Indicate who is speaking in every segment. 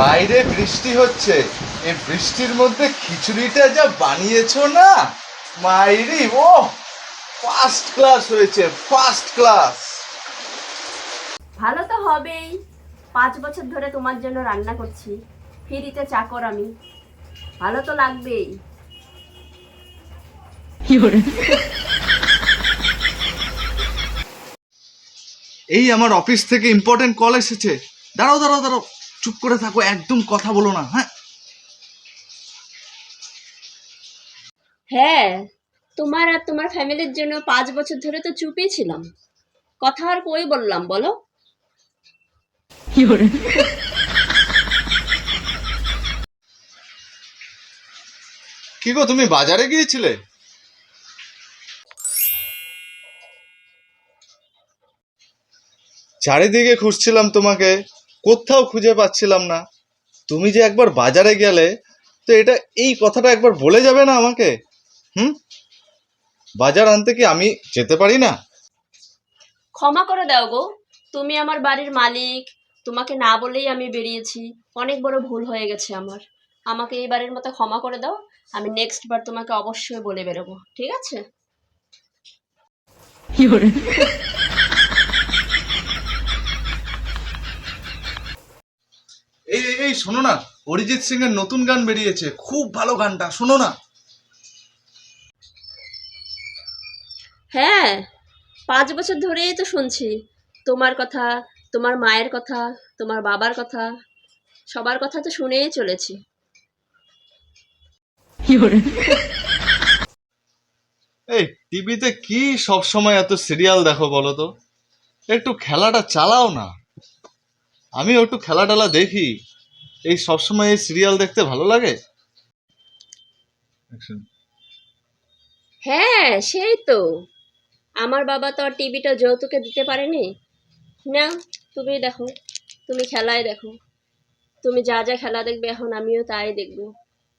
Speaker 1: বাইরে বৃষ্টি হচ্ছে। এই বৃষ্টির মধ্যে খিচুড়িটা যা বানিয়েছো না? মাইরি ও ফার্স্ট ক্লাস হয়েছে ফার্স্ট ক্লাস
Speaker 2: ভালো তো হবেই। পাঁচ বছর ধরে তোমার জন্য রান্না করছি। ফ্রিতে চাকর আমি। ভালো তো লাগবেই।
Speaker 1: এই আমার অফিস থেকে ইম্পর্টেন্ট কল এসেছে। দাঁড়াও দাঁড়াও দাঁড়াও। চুপ করে থাকো একদম কথা বলো না হ্যাঁ?
Speaker 2: হ্যাঁ তোমার আর তোমার ফ্যামিলির জন্য পাঁচ বছর ধরে তো চুপই ছিলাম। কথা আর কই বললাম বলো?
Speaker 1: কি গো তুমি বাজারে গিয়েছিলে? চারিদিকে খুঁজছিলাম তোমাকে। কোথাও খুঁজে পাচ্ছিলাম না। তুমি যে একবার বাজারে গেলে তো এটা এই কথাটা একবার বলে যাবে না আমাকে? হুম? বাজার আনতে কি আমি যেতে পারি না?
Speaker 2: ক্ষমা করে দাও গো। তুমি আমার বাড়ির মালিক। তোমাকে না বলেই আমি বেরিয়েছি। অনেক বড় ভুল হয়ে গেছে আমার। আমাকে এই বাড়ির মতো ক্ষমা করে দাও। আমি নেক্সট বার তোমাকে অবশ্যই বলে বেরোবো। ঠিক আছে?
Speaker 1: এই শোনো না অরিজিৎ সিং এর নতুন গান বেরিয়েছে খুব ভালো গানটা শোনো না।
Speaker 2: হ্যাঁ পাঁচ বছর ধরেই তো শুনছি। তোমার কথা তোমার মায়ের কথা তোমার বাবার কথা সবার কথা তো শুনেই চলেছি।
Speaker 1: এই টিভিতে কি সব সময় এত সিরিয়াল দেখো বলো তো? একটু খেলাটা চালাও না। আমি একটু খেলা টেলা দেখি। এই সবসময় এই সিরিয়াল দেখতে ভালো লাগে?
Speaker 2: হ্যাঁ সেই তো। আমার বাবা তো আর টিভিটা যৌতুকে দিতে পারেনি। না তুমি দেখো তুমি খেলায় দেখো। তুমি যা যা খেলা দেখবে এখন আমিও তাই দেখব।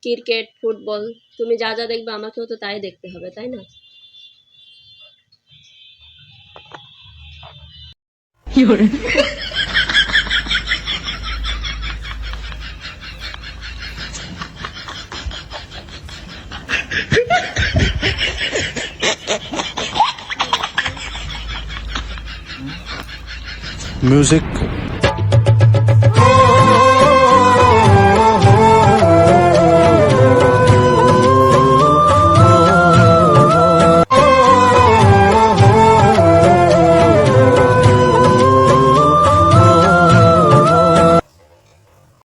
Speaker 2: ক্রিকেট ফুটবল তুমি যা যা দেখবে আমাকেও তো তাই দেখতে হবে তাই না?
Speaker 3: music